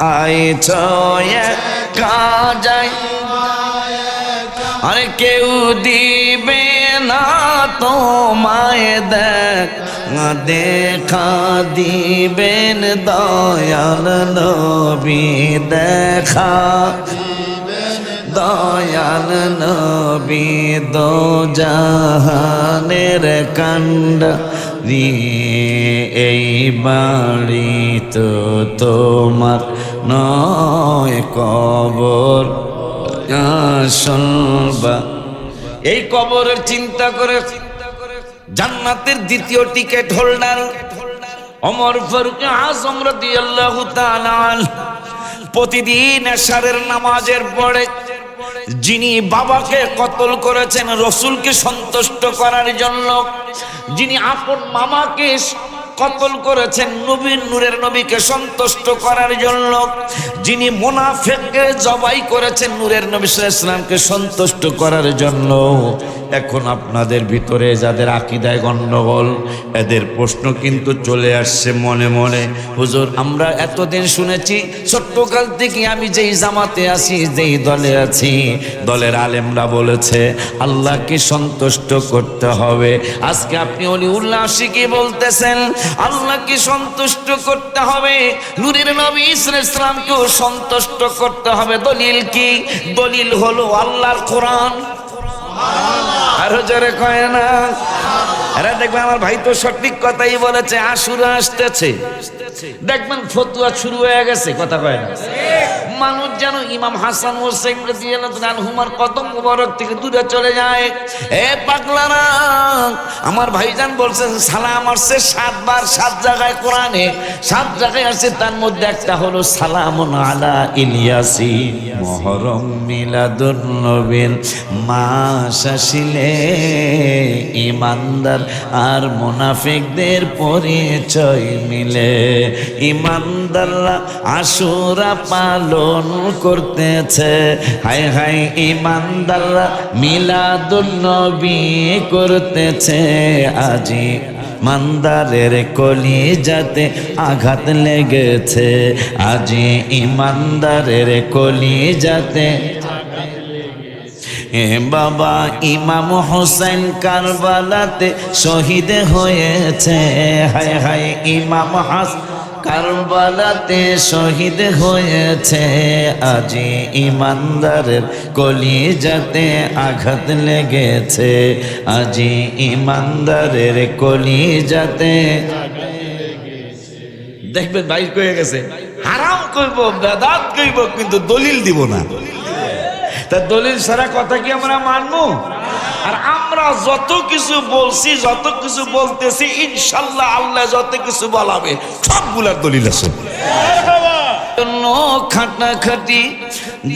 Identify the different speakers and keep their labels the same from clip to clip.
Speaker 1: আইছ কাজাই। আর কেউ দিবে না তোমায় দেখ দেখা দিবেন দয়াল নবী, দেখা দয়াল নবী দো জাহানের কাণ্ড। এই বাড়ি তো তোমার নয় কবর এই কবরের চিন্তা করে জান্নাতের দ্বিতীয় টিকেট হোল্ডার অমর ফারুক আজম রাদিয়াল্লাহু তাআলা প্রতিদিন এশারের নামাজের পরে যিনি বাবাকে কতল করেছেন রসুলকে সন্তুষ্ট করার জন্য যিনি আপন মামাকে কতল করেছেন নবীন নূরের নবীকে সন্তুষ্ট করার জন্য। যিনি মোনাফেককে জবাই করেছেন নূরের নবী ইসলামকে সন্তুষ্ট করার জন্য। এখন আপনাদের ভিতরে যাদের আকিদায় গণ্ডগোল এদের প্রশ্ন কিন্তু চলে আসছে মনে মনে। হুজুর, আমরা এতদিন শুনেছি, ছোট্টকাল থেকে আমি যেই জামাতে আছি, যেই দলে আছি, দলের আলেমরা বলেছে, আল্লাহকে সন্তুষ্ট করতে হবে। আজকে আপনি অলি উল্লাসিকে বলতেছেন? আল্লাহকে সন্তুষ্ট করতে হবে। নূরের নবী ইসলামকেও সন্তুষ্ট করতে হবে। দলিল কি? দলিল হলো আল্লাহর কোরআন। হয়ে মানুষ যেন ইমাম হাসান হোসেন হুমার কদম মুবারক থেকে দূরে চলে যায়। এ পাগলারা আমার ভাইজান বলছেন, সালাম আসছে সাতবার, সাত জায়গায় কোরআনে, সাত জায়গায় আছে তার মধ্যে একটা হলো, সালামুন আলা ইলিয়াসি মহরম মিলাদুন নবীন মাস আসিলে। ইমানদার আর মুনাফিকদের পরিচয় মিলে। ইমানদাররা আশুরা পালন করতেছে। হাই হাই ইমানদাররা মিলাদুন নবী করতেছে। আজি মান্দারের কলি যাতে আঘাত লেগেছে। আজি ইমানদারের কলি যাতে এ বাবা ইমাম হোসেন কারবালাতে শহীদ হয়েছে। হায় হায় ইমাম হাস কারবালাতে শহীদ হয়েছে আজি ইমানদারের কলি যাতে আঘাত লেগেছে আজি ইমানদারের কলি যাতে দেখবেন ভাই কয়ে গেছে, হারাম কইব, বেদাত কইব, কিন্তু দলিল দিব না। তা দলিল সারা কথা কি আমরা মানবো? আর আমরা যত কিছু বলছি, যত কিছু বলতেছি, ইনশাল্লাহ আল্লাহ যত কিছু বলাবে, সবগুলার দলিল আছে। জন্য খাটাখাটি,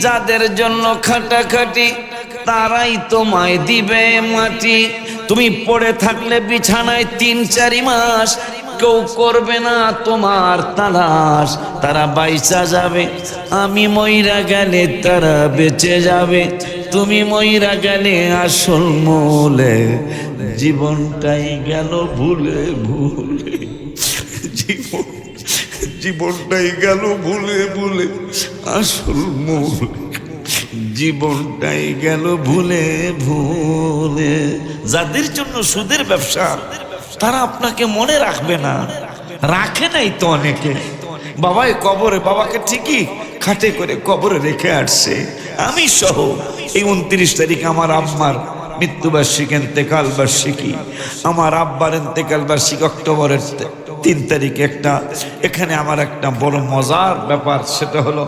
Speaker 1: যাদের জন্য খাটাখাটি, তারাই তোমায় দিবে মাটি। তুমি পড়ে থাকলে বিছানায় তিন চারি মাস, কেউ করবে না তোমার তালাশ। তারা বাইচা যাবে, আমি ময়রা গেলে তারা বেঁচে যাবে। তুমি ময়রা গেলে আসল মূলে, জীবনটাই গেল ভুলে ভুলে। জীবন, জীবনটাই গেল ভুলে ভুলে, আসল মূল। জীবনটাই গেল ভুলে ভুলে। যাদের জন্য সুদের ব্যবসা, তারা আপনাকে মনে রাখবে না। রাখে নাই তো অনেকে। বাবাই কবরে, বাবাকে ঠিকই খাটে করে কবরে রেখে আসছে। আমি সহ এই উনত্রিশ তারিখ আমার আম্মার মৃত্যুবার্ষিক এন্তেকাল বার্ষিকী আমার আব্বার এন্তেকাল বার্ষিক অক্টোবরের তিন তারিখ একটা এখানে আমার একটা বড় মজার ব্যাপার, সেটা হলো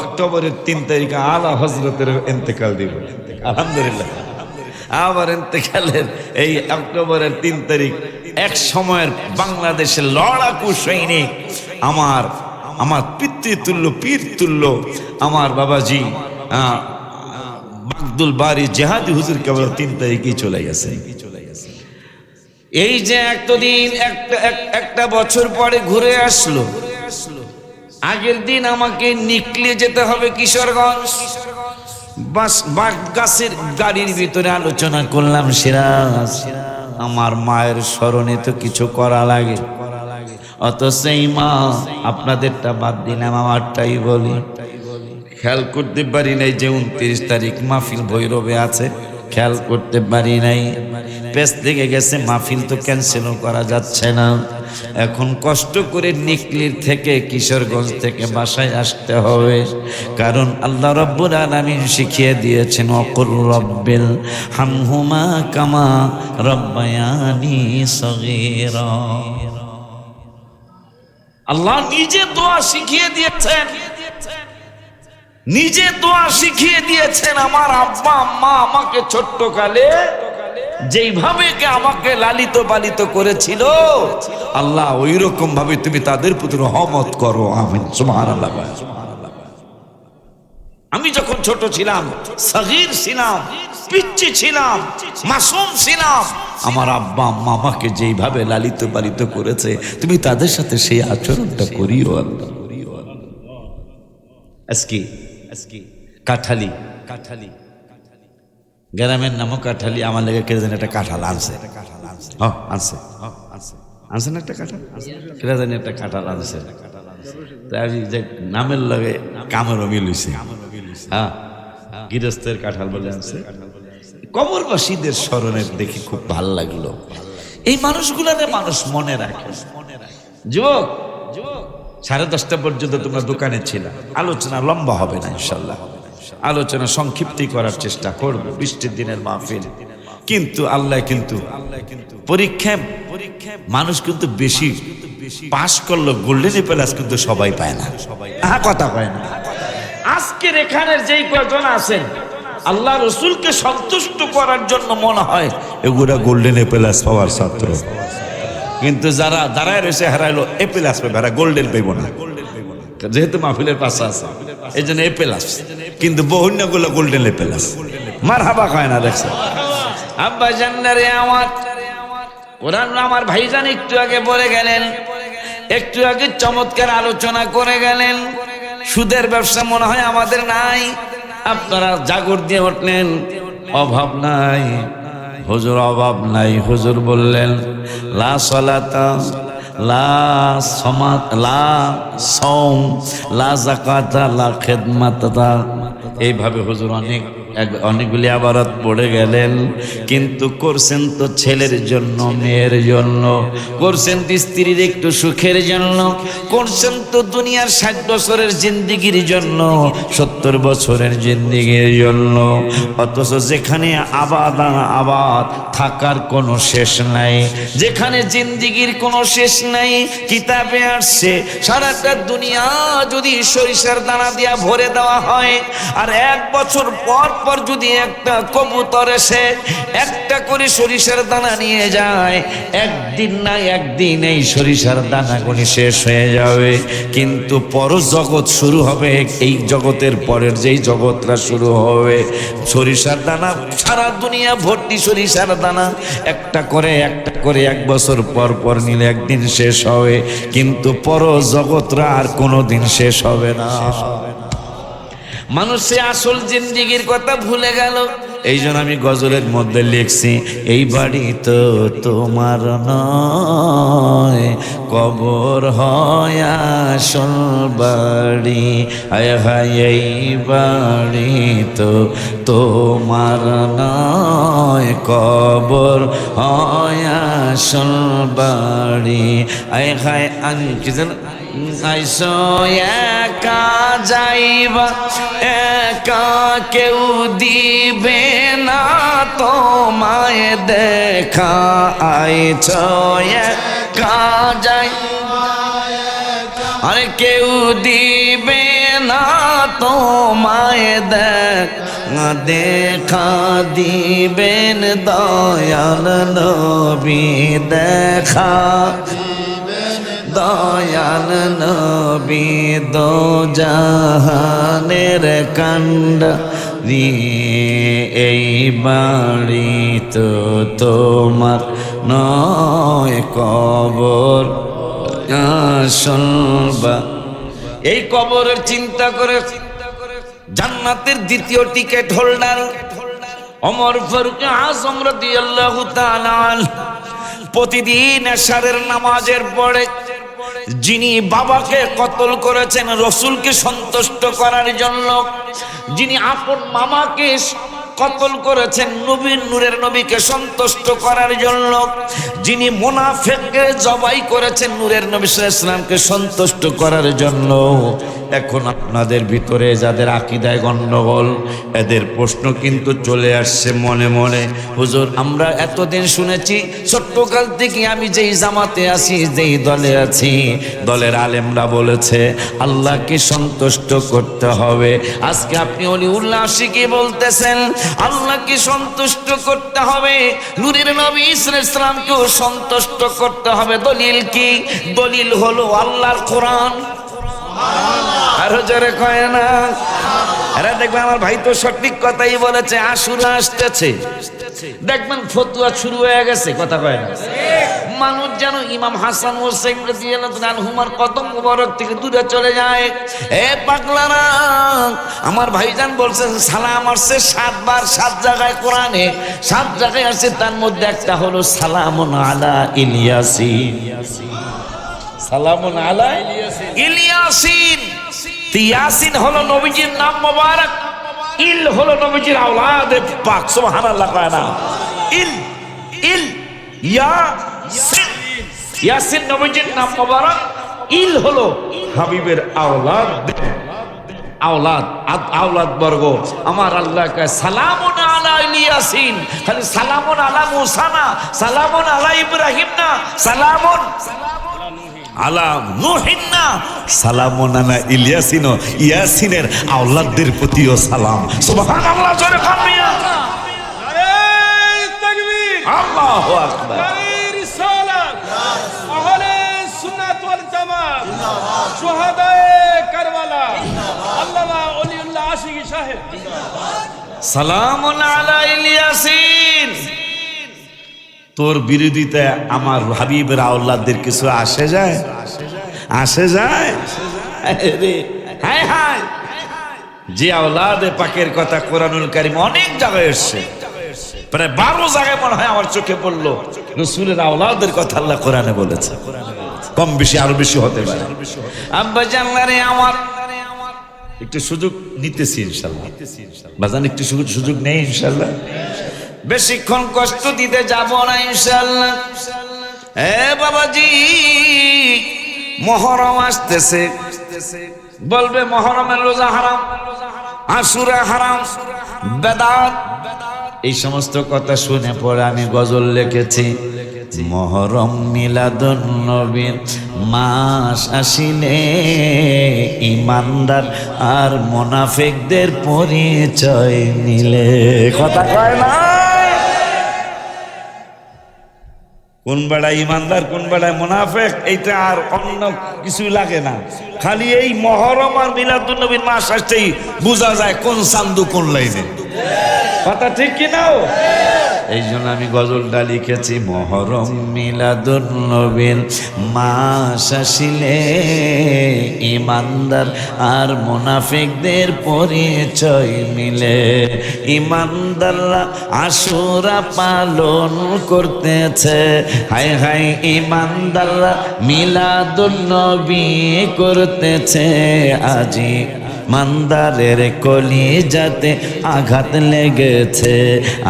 Speaker 1: অক্টোবরের তিন তারিখে আলা হজরতের এন্তেকাল দিব। আলহামদুলিল্লাহ। আবার এতেকালের এই অক্টোবরের তিন তারিখ এক সময়ের বাংলাদেশের লড়াকু সৈনিক, আমার আমার পিতৃতুল্য পীর তুল্য আমার বাবাজি আব্দুল বারি জেহাদি হুজুর কেবল তিন তারিখেই চলে গেছে। এই যে এতদিন একটা এক- একটা বছর পরে ঘুরে আসলো। আগের দিন আমাকে নিকলে যেতে হবে কিশোরগঞ্জ। বাস বাগ গাছের গাড়ির ভিতরে আলোচনা করলাম সিরাজ আমার মায়ের স্মরণে তো কিছু করা লাগে। অত সেই মা আপনাদেরটা বাদ দিলাম আমারটাই বলি। খেয়াল করতে পারি নাই যে উনত্রিশ তারিখ মাহফিল ভৈরবে আছে। খেয়াল করতে পারি নাই। পেস থেকে গেছে, মাহফিল তো ক্যান্সেলও করা যাচ্ছে না। এখন কষ্ট করে নিকলির থেকে কিশোরগঞ্জ থেকে বাসায় আসতে হবে। কারণ আল্লাহ রব্বুল আলামিন শিখিয়ে দিয়েছেন, অকুল রব্বিল হামহুমা কামা রব্বায়ানি সগীরা। আল্লাহ নিজে দোয়া শিখিয়ে দিয়েছেন। নিজে দোয়া শিখিয়ে দিয়েছেন আমার আব্বা, আম্মা আমাকে ছোট্ট কালে যেইভাবে আমাকে লালিত পালিত করেছিল, আল্লাহ ওই রকম ভাবে তুমি তাদের প্রতি রহমত করো, আমিন, সুবহানাল্লাহ। আমি যখন ছোট ছিলাম, সগীর ছিলাম পিচ্ছি ছিলাম, মাসুম ছিলাম, আমার আব্বা, আম্মা আমাকে যেইভাবে লালিত পালিত করেছে, তুমি তাদের সাথে সেই আচরণটা করিও আল্লাহ। আজকে আজকে কাঠালি কাঠালি গ্রামের নামও কাঠালি, আমার লেগে কে জানি একটা কাঁঠাল আনছে। হ্যাঁ আনছে আনছে। না একটা কাঁঠাল? কেটা জানি একটা কাঁঠাল আনছে। তাই যে নামের লগে কামেরও মিল হইছে হ্যাঁ গৃহস্থের কাঁঠাল বলে আনছে। কবরবাসীদের স্মরণের দেখে খুব ভালো লাগল। এই মানুষগুলারে মানুষ মনে রাখে মনে রাখে। যুবক যুবক। সাড়ে দশটা পর্যন্ত তোমরা দোকানে ছিল। আলোচনা লম্বা হবে না ইনশাল্লাহ আলোচনা সংক্ষিপ্তি করার চেষ্টা করব, বৃষ্টির দিনের মাহফিল। কিন্তু আল্লাহ কিন্তু পরীক্ষায় পরীক্ষায় মানুষ কিন্তু বেশি পাশ করল গোল্ডেন প্যালাস কিন্তু সবাই পায় না। কথা পায় না। আজকের এখানের যেই কজন আছেন, আল্লাহ রসুলকে সন্তুষ্ট করার জন্য মনে হয় এগুলা গোল্ডেন প্যালাস পাওয়ার ছাত্র। কিন্তু যারা দাঁড়ায় রয়েছে, হারাইলো এপেল আসবে যারা গোল্ডেন পেব না। যেহেতু মাহফিলের পাশে আছে, এই জন্য এপেল আসছে। কিন্তু বহুন্যগুলো গোল্ডেন এপেল আছে মার হাবা খায় না, দেখছে। আব্বা জান্নারে আমার। ওরা আমার ভাইজান একটু আগে বলে গেলেন, একটু আগে চমৎকার আলোচনা করে গেলেন, সুদের ব্যবসা মনে হয় আমাদের নাই। আপনারা জাগর দিয়ে উঠলেন, অভাব নাই। হুজুর অভাব নাই। হুজুর বললেন, লা সলাতা, লা সমাত, লা সম লা জাকাতা লা খেদমাতা। এইভাবে হুজুর অনেক অনেকগুলি আবারত পড়ে গেলেন। কিন্তু করছেন তো ছেলের জন্য, মেয়ের জন্য। করছেন তো স্ত্রীর একটু সুখের জন্য। করছেন তো দুনিয়ার ষাট বছরের জিন্দিগির জন্য, সত্তর বছরের জিন্দিগির জন্য। অথচ যেখানে আবাদ আবাদ থাকার কোনো শেষ নাই। যেখানে জিন্দিগির কোনো শেষ নাই, কিতাবে আসছে, সারাটা দুনিয়া যদি সরিষার দানা দিয়া ভরে দেওয়া হয়, আর এক বছর পর পর যদি একটা কবুতর এসে একটা করে সরিষার দানা নিয়ে যায়, একদিন না একদিন এই সরিষার দানা দানাগুলি শেষ হয়ে যাবে। কিন্তু পর জগৎ শুরু হবে, এই জগতের পরের যেই জগৎটা শুরু হবে। সরিষার দানা, সারা দুনিয়া ভর্তি সরিষার দানা। একটা করে একটা করে এক বছর পর পর নিলে একদিন শেষ হবে। কিন্তু পর জগৎরা আর কোনোদিন শেষ হবে না। মানুষে আসল জিন্দিগির কথা ভুলে গেল। এই জন্য আমি গজলের মধ্যে লিখছি, এই বাড়ি তো তোমার নয়, কবর হয় আসল বাড়ি। আয় হাই এই বাড়ি তো তোমার নয়, কবর হয় আসল বাড়ি। আয় হায় আমি কি জানো আইসো একা যাইবা, একা কেউ দিবে না তোমায় দেখা। আইছ, একা যাই আরে কেউ দিবে না তোমায় দেখ। দেখা দিবেন দয়াল নবী, দেখা। দয়াল নবী দো জাহানের কাণ্ড এই বাড়ি তো তোমার নয় কবর। আসল বা এই কবরের চিন্তা করে জান্নাতের দ্বিতীয় টিকেট হোল্ডার অমর ফারুক আজম রাদিয়াল্লাহু তাআলা প্রতিদিন এশারের নামাজের পরে যিনি বাবাকে কতল করেছেন রসুলকে সন্তুষ্ট করার জন্য যিনি আপন মামাকে কতল করেছেন নবীন নূরের নবীকে সন্তুষ্ট করার জন্য। যিনি মোনাফেককে জবাই করেছেন নূরের নবী ইসলামকে সন্তুষ্ট করার জন্য। এখন আপনাদের ভিতরে যাদের আকিদায় গণ্ডগোল এদের প্রশ্ন কিন্তু চলে আসছে মনে মনে। হুজুর, আমরা এতদিন শুনেছি, ছোট্টকাল থেকে আমি যেই জামাতে আছি, যেই দলে আছি, দলের আলেমরা বলেছে, আল্লাহকে সন্তুষ্ট করতে হবে। আজকে আপনি অলি উল্লাহ কি বলতেছেন? আল্লাহকে সন্তুষ্ট করতে হবে। নূরের নবী ইসলামকেও সন্তুষ্ট করতে হবে। দলিল কি? দলিল হলো আল্লাহর কোরআন। আরও জোরে কয় না। আরে দেখবে আমার ভাই তো সঠিক কথাই বলেছে আশুরা আসতেছে। দেখবেন ফতুয়া শুরু হয়ে গেছে, কথা কয় না। মানুষ যেন ইমাম হাসান হোসেন হুমার কদম মুবারক থেকে দূরে চলে যায়। এ পাগলারা, আমার ভাইজান বলছেন, সালাম আসছে সাতবার, সাত জায়গায় কোরআনে, সাত জায়গায় আসছে তার মধ্যে একটা হলো সালামুন আলা ইলিয়াসি সালামুন আলা ইলিয়াসিন। তিয়াসিন হলো নবীজির নাম মোবারক। ইল হলো নবীজির আওলাদ। পাক, সুবহানাল্লাহ কয় না। ইল ইল ইয়া ইয়াসিন নবীজির নাম মোবারক। ইল হলো হাবিবের আওলাদ। আওলাদ আওলাদ বর্গ। আমার আল্লাহ সালামুন আলা ইলিয়াসিন। খালি সালামুন আলা মুসা না সালামুন আলা ইব্রাহিম না সালামুন সালামুন আলা নুহিন না সালামুন আলা ইলিয়াসিন ইয়াসিনের আওলাদদের প্রতিও সালাম। সুবহানাল্লাহ, জোরে
Speaker 2: নারে তাকবীর
Speaker 1: আল্লাহু আকবার। সালামুন আলা ইলিয়াসিন। তোর বিরোধিতা আমার হাবিবের আওলাদদের কিছু আসে যায়? আসে যায়? হায় হায়। যে আওলাদে পাকের কথা কোরআনুল কারিম অনেক জায়গায় এসছে। প্রায় বারো জায়গায় মনে হয় আমার চোখে পড়ল। রসুলের আওলাদের কথা আল্লাহ কোরআনে বলেছে। কম বেশি, আরও বেশি হতে পারে। আব্বা জানলারে আমার। একটু সুযোগ নিতেছি ইনশাল্লাহ। বাজান, একটু সুযোগ নেই ইনশাল্লাহ? বেশিক্ষণ কষ্ট দিতে যাব না ইনশাল্লাহ এ বাবাজি, মহরম আসতেছে। বলবে মহরমের রোজা হারাম, আশুরা হারাম, বেদাত। এই সমস্ত কথা শুনে পরে আমি গজল লিখেছি। মহরম মিলাদুন নবীর মাস আসিলে ইমানদার আর মোনাফেকদের পরিচয় নিলে কথা কয় না? কোন বেড়ায় ইমানদার, কোন বেড়ায় মোনাফেক, এইটা আর অন্য কিছু লাগে না। খালি এই মহরম আর মিলাদুন নবীর মাস আসতেই বোঝা যায় কোন সান্দু কোন লাইনে। কথা ঠিক কি নাও এই জন্য আমি গজলটা লিখেছি, মহরম মিলাদুন নবীর মাস আসিলে ইমানদার আর মোনাফিকদের পরিচয় মিলে। ইমানদাররা আশুরা পালন করতেছে। হায় হায় ইমানদাররা মিলাদুন নবী করতেছে। আজি মান্দারের কলি যাতে আঘাত লেগেছে,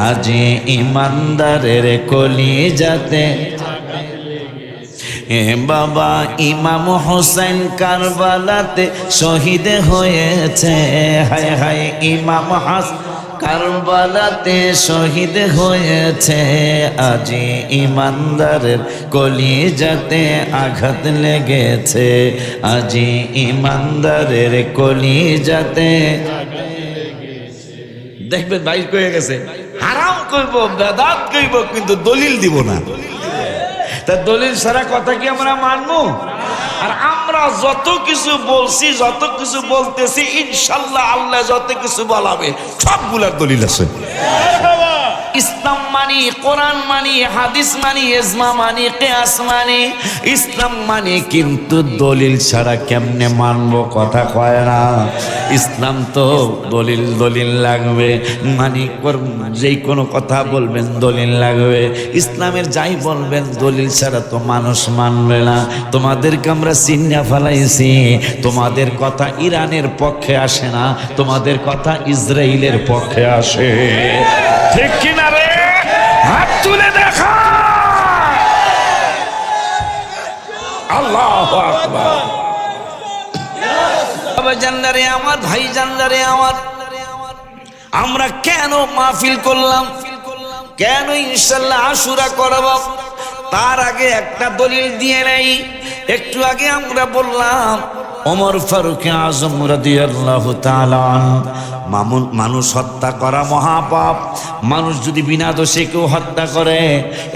Speaker 1: আজি ইমানদারের কলি যাতে এ বাবা ইমাম হোসেন কারবালাতে শহীদ হয়েছে। হায় হায় ইমাম হাস কারবালাতে শহীদ হয়েছে আজি ইমানদারের কলি যাতে আঘাত লেগেছে। আজি ইমানদারের কলি যাতে দেখবেন ভাই কয়ে গেছে, হারাম কইব, বেদাত কইব, কিন্তু দলিল দিব না। তা দলিল সারা কথা কি আমরা মানবো? আর যত কিছু বলছি যত কিছু বলতেছি ইনশাল্লাহ আল্লাহ যত কিছু বলাবে সবগুলার দলিল আছে। ইসলাম মানি, কোরআন মানি, হাদিস মানি এজমা মানি, কেয়াস মানি। ইসলাম মানি কিন্তু দলিল ছাড়া কেমনে মানব কথা কয় না। ইসলাম তো দলিল দলিল লাগবে। মানি যেই কোনো কথা বলবেন দলিল লাগবে। ইসলামের যাই বলবেন দলিল ছাড়া তো মানুষ মানবে না। তোমাদেরকে আমরা চিন্না ফেলাইছি, তোমাদের কথা ইরানের পক্ষে আসে না, তোমাদের কথা ইসরায়েলের পক্ষে আসে। ঠিক কিনা? তুলে দেখা। আমার, ভাই জানলারে আমার। আমরা কেন মাহফিল করলাম? কেন ইনশাল্লাহ আশুরা করব? তার আগে একটা দলিল দিয়ে নেই। একটু আগে আমরা বললাম অমর ফারুক আজম রাদিয়াল্লাহু তাআলা মানুষ হত্যা করা মহাপাপ। মানুষ যদি বিনা দোষে কেউ হত্যা করে,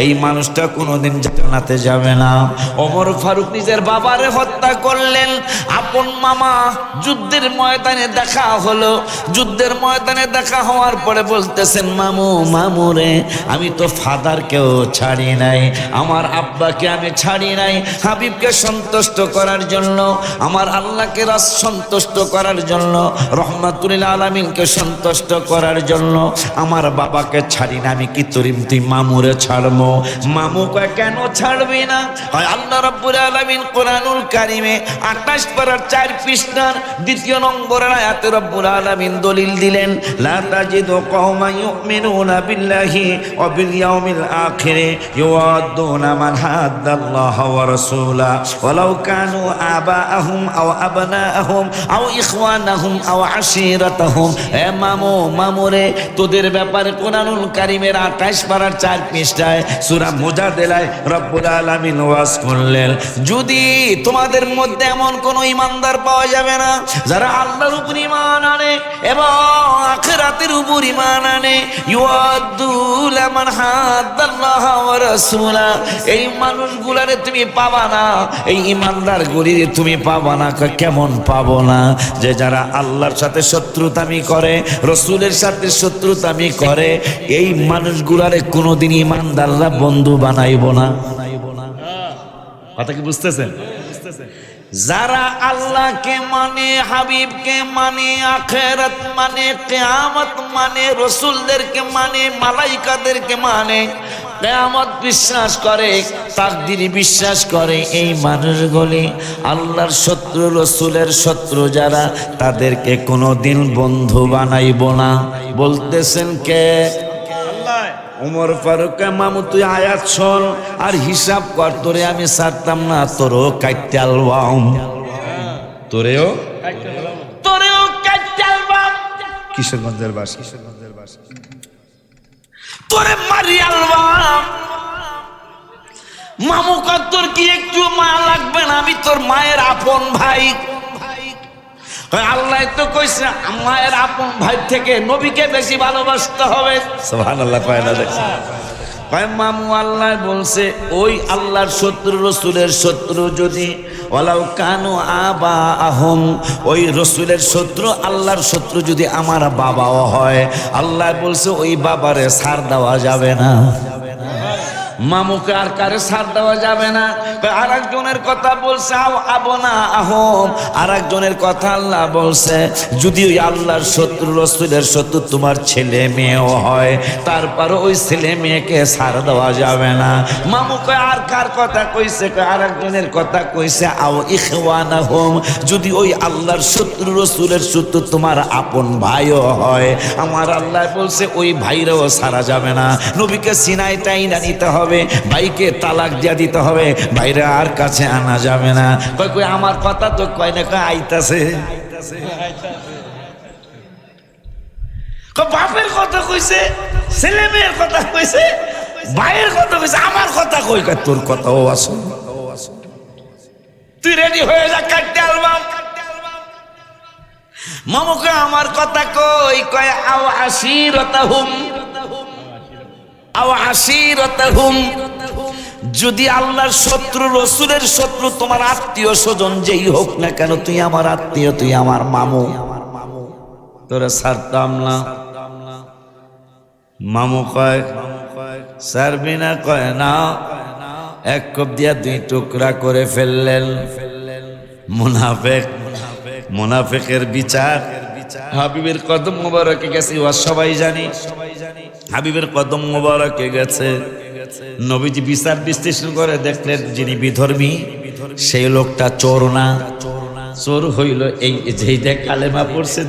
Speaker 1: এই মানুষটা কোনোদিন জানাতে যাবে না। অমর ফারুক নিজের বাবারে হত্যা করলেন। আপন মামা যুদ্ধের ময়দানে দেখা হলো। যুদ্ধের ময়দানে দেখা হওয়ার পরে বলতেছেন, মামু মামু রে, আমি তো ফাদারকেও ছাড়ি নাই। আমার আব্বাকে আমি ছাড়ি নাই। হাবিবকে সন্তুষ্ট করার জন্য, আমার আল্লাহকে সন্তুষ্ট করার জন্য রহমাতুল্লাহ আলমিনকে সন্তুষ্ট করার জন্য আমার বাবাকে ছাড়ি না, আমি কি তরিম? তুই মামুরে ছাড়বো মামুকে কেন ছাড়বি না? হয় আল্লাহ রব্বুল আলামিন কোরআনুল কারিমে আঠাশ পারার চার পৃষ্ঠার দ্বিতীয় নম্বরের আয়াতে রব্বুল আলামিন দলিল দিলেন, লা তাজিদু কওমান ইউমিনুনা বিল্লাহি ওয়া বিল ইয়াউমিল আখিরে ইউআদ্দুনা মান হাদ্দাল্লাহ ওয়া রাসূলা। ওয়ালাউ কানু আবাআহুম আও আবনাআহুম আও ইখওয়ানাহুম আও আশিরাতাহুম এ মামু মামুরে তোদের ব্যাপারে কোরআনুল কারিমের আঠাশ পারার চার পৃষ্ঠায় সূরা মুজাদেলায় রব্বুল আলামিন ওয়াজ করলেন। যদি তোমাদের মধ্যে এমন কোন ইমানদার পাওয়া যাবে না, যারা আল্লাহর উপর ঈমান আনে এবং উপর ঈমান আনে মান হাদ্দাল্লাহ ওয়া রাসূলা, এই তুমি পাবা না, এই ইমানদার গলিরে তুমি পাবা না কেমন পাবো না? যে যারা আল্লাহর সাথে শত্রুতামি করে, রসুলের সাথে শত্রুতামি করে, এই মানুষগুলারে কোনোদিন ইমানদাররা বন্ধু বানাইব না। কথা কি বুঝতেছেন? যারা আল্লাহকে মানে হাবিবকে মানে আখেরাত মানে কেয়ামত মানে রসুলদেরকে মানে মালাইকাদেরকে মানে কেয়ামত বিশ্বাস করে তাকদিরি বিশ্বাস করে এই মানুষ মানুষগুলি আল্লাহর শত্রু রসুলের শত্রু যারা তাদেরকে কোনোদিন বন্ধু বানাইব না। বলতেছেন কে? উমর ফারুক মামু তুই আয়াত শোন আর হিসাব কর তোরে আমি ছাড়তাম না তোরও কাইতে আলবাম। তোরেও? তোরেও কাইতে আলবাম।
Speaker 3: কিশোরগঞ্জের বাস কিশোরগঞ্জের বাস।
Speaker 1: তোরে মারি আলবাম মামু কর, তোর কি একটু মা লাগবে না? আমি তোর মায়ের আপন ভাই। আল্লাহ তো কইছে মায়ের আপন ভাই থেকে নবীকে বেশি ভালোবাসতে হবে। না কয়, মামু আল্লাহ বলছে, ওই আল্লাহর শত্রু, রসুলের শত্রু যদি ওলাও কানু আবা আহম ওই রসুলের শত্রু, আল্লাহর শত্রু যদি আমার বাবাও হয়, আল্লাহ বলছে, ওই বাবারে সার দেওয়া যাবে না। মামুকে আর কারে সার দেওয়া যাবে না। আর একজনের কথা বলছে, আও আবনা আহম। আর একজনের কথা আল্লাহ বলছে, যদি ওই আল্লাহর শত্রু, রসুলের শত্রু তোমার ছেলে মেয়েও হয় তারপর ওই ছেলে মেয়েকে সার দেওয়া যাবে না। মামুকে আর কার কথা কইছে? আর একজনের কথা কইছে, আও ইখওয়ানা হোম যদি ওই আল্লাহর শত্রু, রসুলের শত্রু তোমার আপন ভাইও হয়। আমার আল্লাহ বলছে, ওই ভাইরাও সারা যাবে না। নবীকে সিনাই টাইনা নিতে হবে। ভাইকে তালাক দিয়া দিতে হবে। ভাইরা আর কাছে আনা যাবে না। কয় কই আমার কথা তো কয় না, কয়, আইতাছে। বাপের কথা কইছে, ছেলে মেয়ের কথা কইছে, ভাইয়ের কথা কইছে, আমার কথা কই, কয়, তোর কথাও আসো তুই রেডি হয়ে যা, কাটতে অ্যালবাম মামুকে আমার কথা কই, কয়, আও আও আশিরতাহুম যদি আল্লাহর শত্রু, রসুলের শত্রু, তোমার আত্মীয় স্বজন যেই হোক না কেন, তুই আমার আত্মীয়, তুই আমার মামু। তোরা ছাড়তাম না। মামু কয় সারবিনা কয় না। এক কপ দিয়া দুই টুকরা করে ফেললেন। মুনাফেক, মুনাফেকের বিচার হাবিবের কদম মোবারকে গেছে ওয়া সবাই জানি। হাবিবের কদম মোবারকে গেছে। নবীজি বিচার বিশ্লেষণ করে দেখলেন যিনি বিধর্মী, সেই লোকটা চোর না। চোর হইল এই যেইটা কালেমা পড়ছে